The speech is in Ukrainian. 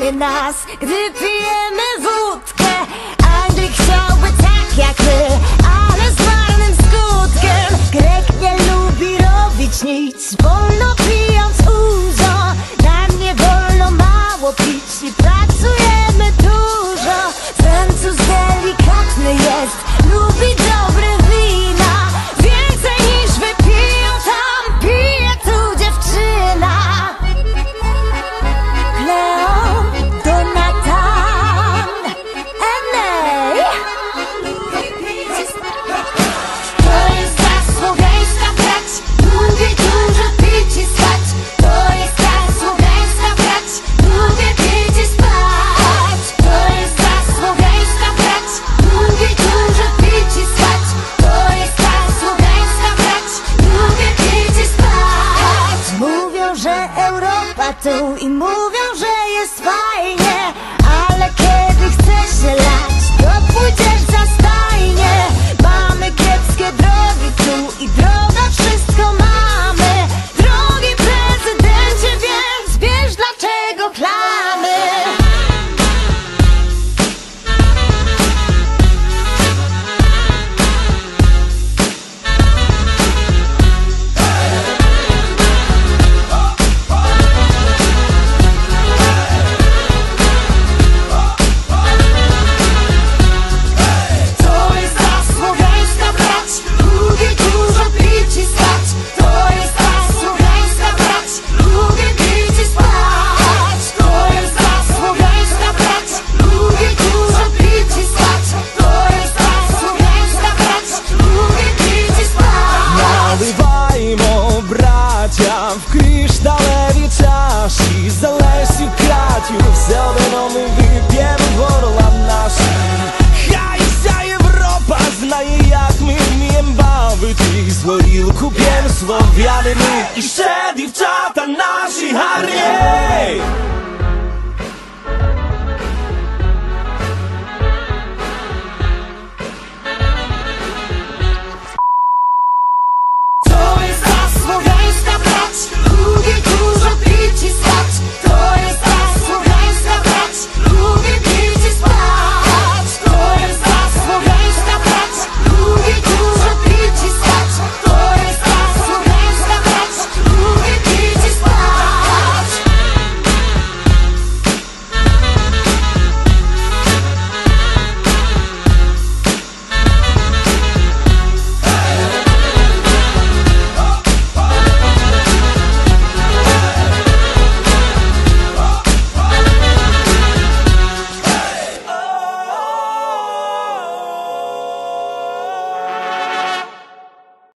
nas, gdy pijemy wódkę. Anglik chciałby tak jak my, ale z marnym skutkiem. Grek nie lubi robić nic, bo I do emotion. в кришталеві чаші. Залезь у кратю зеленому вип'є горла наш Хай вся Європа знає, як ми вмієм бавитись. Горілку п'єм слов'янини І ще дівчата наші гарні.